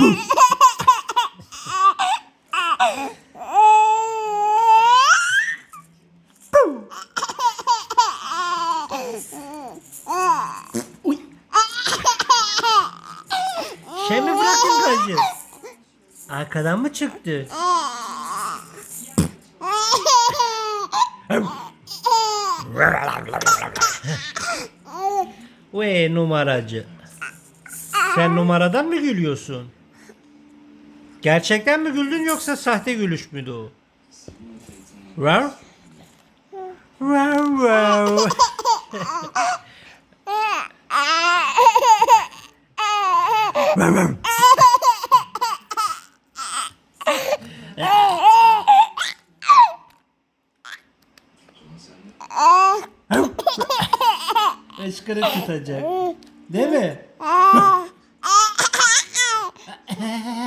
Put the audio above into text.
Bu. Şey mi bıraktın gacı? Arkadan mı çıktı? Ve numaracı. Sen numaradan mı gülüyorsun? Gerçekten mi güldün yoksa sahte gülüş müydü o? Wow. Wow wow. Işkırık tutacak. Değil mi?